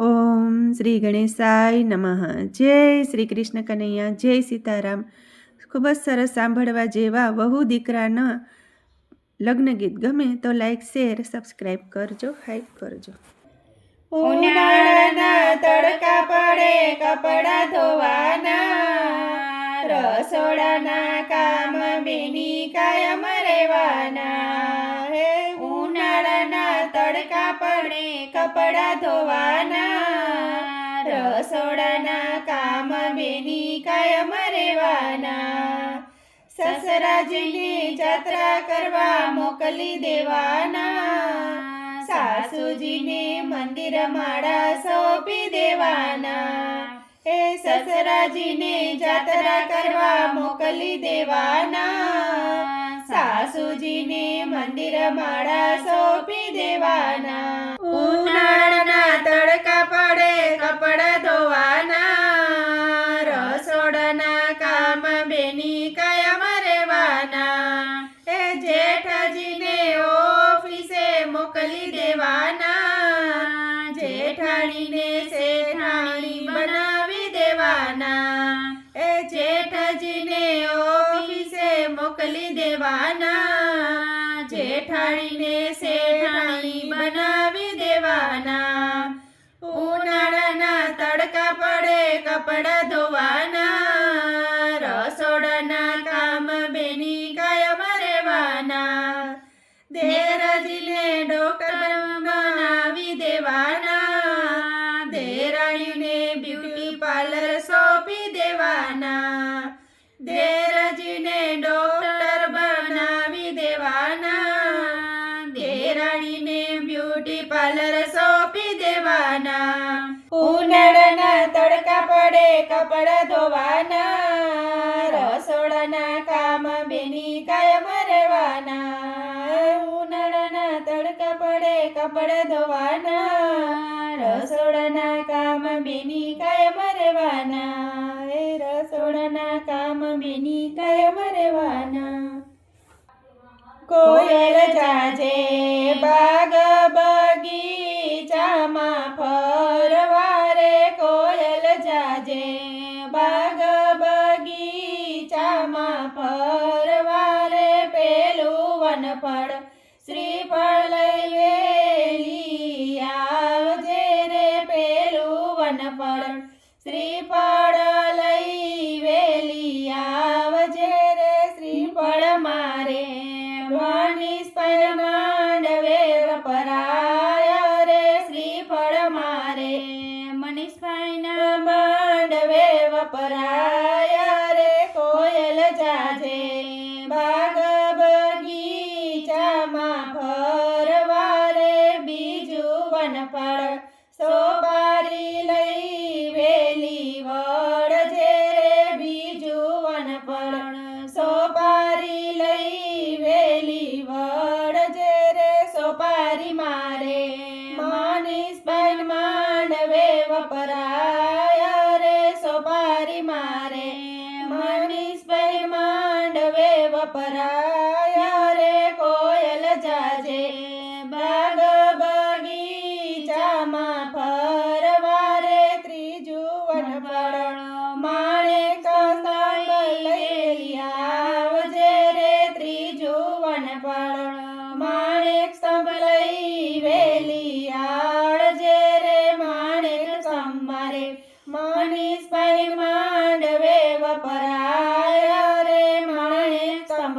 ઓમ શ્રી ગણેશાય નમઃ. જય શ્રી કૃષ્ણ કનૈયા, જય સીતારામ. ખૂબ જ સરસ સાંભળવા જેવા વહુ દીકરાના લગ્ન ગીત ગમે તો લાઈક શેર સબસ્ક્રાઈબ કરજો હાઈક કરજો. ઉનાળાના તડકા પડે, કપડા ધોવાના, રસોડાના કામ બેની કાયમ રહેવાના. હે, ઉનાળાના તડકા પડે, કપડા ધોવાના રસોડાના કામ બેની કાયમ રહેવાના. સસરાજીને જાત્રા કરવા મોકલી દેવાના. સાસુજીને મંદિર માળા સોંપી દેવાના. એ સસરાજીને જાત્રા કરવા મોકલી દેવાના. સાસુજીને મંદિર માળા સોંપી દેવાના. ઉનાળાના દેવાના, જેઠાણીને શેઠાણી બનાવી દેવાના. ઉનાળાના તડકા પડે, કપડા ધોવાના. રસોડાના કામ બેની કાયમ રહેવાના. દેરાજીને ડોક્ટર બનાવી દેવાના. દેરાણીને બ્યુટી પાર્લર સોંપી દેવાના. દેરાજીને પાર્લર સોંપી દેવાના. ઉનાળાના તડકા પડે, કપડા ધોવાના. રસોડાના કામ બેની કાયમ રહેવાના. ઉનાળાના તડકા પડે, કપડા ધોવાના. રસોડાના કામ બેની કાયમ રહેવાના. રસોડાના કામ બેની કાયમ રહેવાના. કોયલ જાજે બાગ વનફળ શ્રીફળ લઈ વેલી આવજે રે પેલું વનફળ. શ્રીફળ લઈ વેલી આવજે રે, શ્રીફળ મારે મનીષ પર સોપારી મારે માનીશ બેન માંડવે વપરાય રે સોપારી મારે મનીષ બેન માંડવે વપરાય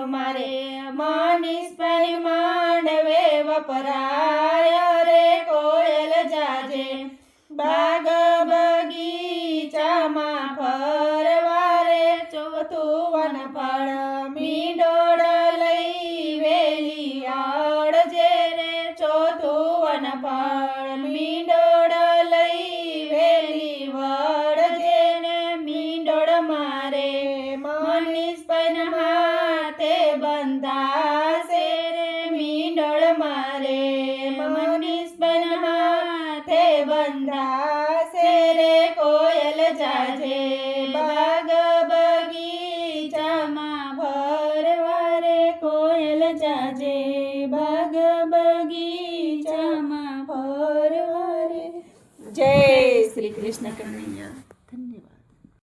મારે મનીષભાઈ માંડવે વપરાય બંધાશે રે મીંડળ મારે મનીષ પૈન હાથે બંધાશે રે કોયલ જાજે બાગ બગીચામાં ભરવા રે કોયલ જાજે બાગ બગીચામાં ફરવા રે. જય શ્રી કૃષ્ણ કનૈયા.